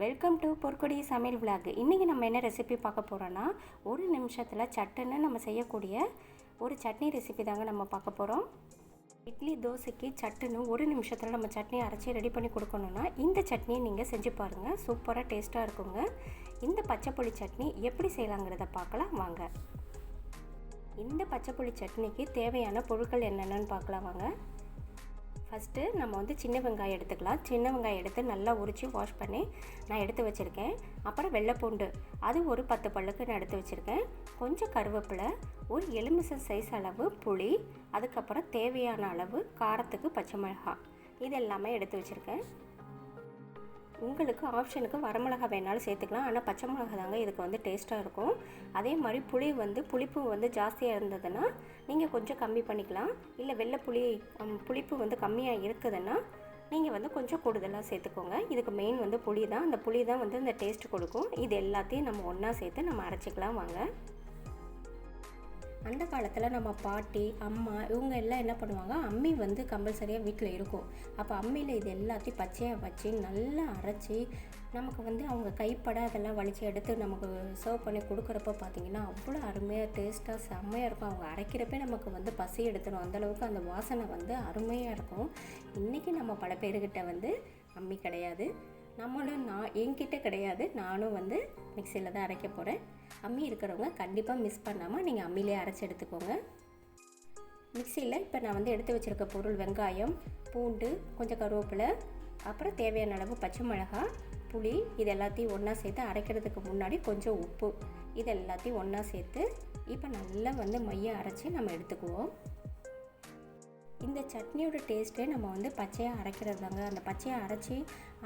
Welcome to பொற்கொடி சமையல் vlog இன்றைக்கி நம்ம என்ன ரெசிபி பார்க்க போகிறோன்னா ஒரு நிமிஷத்தில் சட்டுன்னு நம்ம செய்யக்கூடிய ஒரு சட்னி ரெசிபி தாங்க நம்ம பார்க்க போகிறோம் இட்லி தோசைக்கு சட்டுன்னு ஒரு நிமிஷத்தில் நம்ம சட்னி அரைச்சி ரெடி பண்ணி கொடுக்கணுன்னா இந்த சட்னியை நீங்கள் செஞ்சு பாருங்கள் சூப்பராக டேஸ்ட்டாக இருக்குங்க. இந்த பச்சைப்புளி சட்னி எப்படி செய்யலாங்கிறத பார்க்கலாம் வாங்க. இந்த பச்சைப்புளி சட்னிக்கு தேவையான பொருட்கள் என்னென்னு பார்க்கலாம் வாங்க. ஃபஸ்ட்டு நம்ம வந்து சின்ன வெங்காயம் எடுத்துக்கலாம். சின்ன வெங்காயம் எடுத்து நல்லா உரித்து வாஷ் பண்ணி நான் எடுத்து வச்சுருக்கேன். அப்புறம் வெள்ளைப்பூண்டு. அது ஒரு பத்து பல்லுக்கு நான் எடுத்து வச்சுருக்கேன். கொஞ்சம் கருவேப்பிலை ஒரு எலுமிச்சை சைஸ் அளவு புளி அதுக்கப்புறம் தேவையான அளவு காரத்துக்கு பச்சை மிளகாய். இது எல்லாமே எடுத்து வச்சுருக்கேன். உங்களுக்கு ஆப்ஷனுக்கு வரமிளகா வேணாலும் சேர்த்துக்கலாம். ஆனால் பச்சை மிளகா தாங்க இதுக்கு வந்து டேஸ்ட்டாக இருக்கும். அதே மாதிரி புளி வந்து புளிப்பு வந்து ஜாஸ்தியாக இருந்ததுன்னா நீங்கள் கொஞ்சம் கம்மி பண்ணிக்கலாம். இல்லை வெள்ளை புளி புளிப்பு வந்து கம்மியாக இருக்குதுன்னா நீங்கள் வந்து கொஞ்சம் கூடுதலாக சேர்த்துக்கோங்க. இதுக்கு மெயின் வந்து புளி தான் அந்த புளி தான் வந்து இந்த டேஸ்ட் கொடுக்கும். இது எல்லாத்தையும் நம்ம ஒன்றா சேர்த்து நம்ம அரைச்சிக்கலாம் வாங்க. அந்த காலத்தில் நம்ம பாட்டி அம்மா இவங்க எல்லாம் என்ன பண்ணுவாங்க? அம்மி வந்து கம்பல்சரியாக வீட்டில் இருக்கும். அப்போ அம்மியில் இது எல்லாத்தையும் பச்சையாக வச்சு நல்லா அரைச்சி நமக்கு வந்து அவங்க கைப்பட அதெல்லாம் வலித்து எடுத்து நமக்கு சர்வ் பண்ணி கொடுக்குறப்ப பார்த்திங்கன்னா அவ்வளோ அருமையாக டேஸ்ட்டாக செம்மையாக இருக்கும். அவங்க அரைக்கிறப்ப நமக்கு வந்து பசி எடுத்துடும் அந்தளவுக்கு அந்த வாசனை வந்து அருமையாக இருக்கும். இன்றைக்கி நம்ம பல பேர்கிட்ட வந்து அம்மி கிடையாது. நம்மளும் நான் என்கிட்ட கிடையாது. நானும் வந்து மிக்சியில் தான் அரைக்க போகிறேன் அம்மி இருக்கிறவங்க கண்டிப்பாக மிஸ் பண்ணாமல் நீங்கள் அம்மிலே அரைச்சி எடுத்துக்கோங்க. மிக்சியில் இப்போ நான் வந்து எடுத்து வச்சுருக்க பொருள் வெங்காயம் பூண்டு கொஞ்சம் கருவேப்பிலை அப்புறம் தேவையான அளவு பச்சை மிளகாய் புளி இது எல்லாத்தையும் ஒன்றா சேர்த்து அரைக்கிறதுக்கு முன்னாடி கொஞ்சம் உப்பு. இது எல்லாத்தையும் ஒன்றா சேர்த்து இப்போ நல்லா வந்து மையம் அரைச்சி நம்ம எடுத்துக்குவோம். இந்த சட்னியோட டேஸ்ட்டே நம்ம வந்து பச்சையாக அரைக்கிறது தாங்க அந்த பச்சையாக அரைச்சி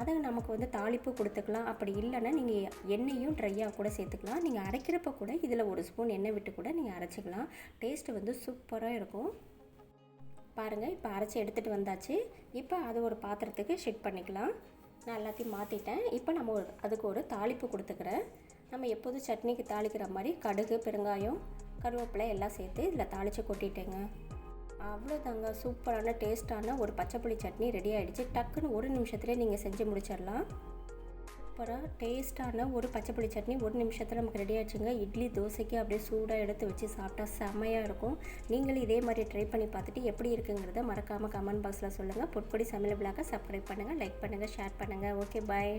அதை நமக்கு வந்து தாளிப்பு கொடுத்துக்கலாம். அப்படி இல்லைன்னா நீங்கள் எண்ணெயும் ட்ரையாக கூட சேர்த்துக்கலாம். நீங்கள் அரைக்கிறப்ப கூட இதில் ஒரு ஸ்பூன் எண்ணெய் விட்டு கூட நீங்கள் அரைச்சிக்கலாம். டேஸ்ட்டு வந்து சூப்பராக இருக்கும். பாருங்கள் இப்போ அரைச்சி எடுத்துகிட்டு வந்தாச்சு. இப்போ அது ஒரு பாத்திரத்துக்கு ஷிஃப்ட் பண்ணிக்கலாம். நான் எல்லாத்தையும் மாற்றிட்டேன் இப்போ நம்ம ஒரு அதுக்கு ஒரு தாளிப்பு கொடுத்துக்கிறேன் நம்ம எப்போதும் சட்னிக்கு தாளிக்கிற மாதிரி கடுகு பெருங்காயம் கருவேப்பிலை எல்லாம் சேர்த்து இதில் தாளித்து கொட்டிட்டேங்க. அவ்வளோதாங்க சூப்பரான டேஸ்ட்டான ஒரு பச்சைப்புளி சட்னி ரெடி ஆகிடுச்சு டக்குன்னு ஒரு நிமிஷத்துலேயே நீங்கள் செஞ்சு முடிச்சிடலாம். சூப்பராக டேஸ்ட்டான ஒரு பச்சைப்புளி சட்னி ஒரு நிமிஷத்தில் நமக்கு ரெடி ஆச்சுங்க இட்லி தோசைக்கு அப்படியே சூடாக எடுத்து வச்சு சாப்பிட்டா செம்மையாக இருக்கும். நீங்களும் இதே மாதிரி ட்ரை பண்ணி பார்த்துட்டு எப்படி இருக்குங்கிறத மறக்காமல் கமெண்ட் பாக்ஸில் சொல்லுங்கள் பொற்கொடி சமையல் விழாக்க சப்ஸ்கிரைப் பண்ணுங்கள் லைக் பண்ணுங்கள் ஷேர் பண்ணுங்கள் ஓகே பாய்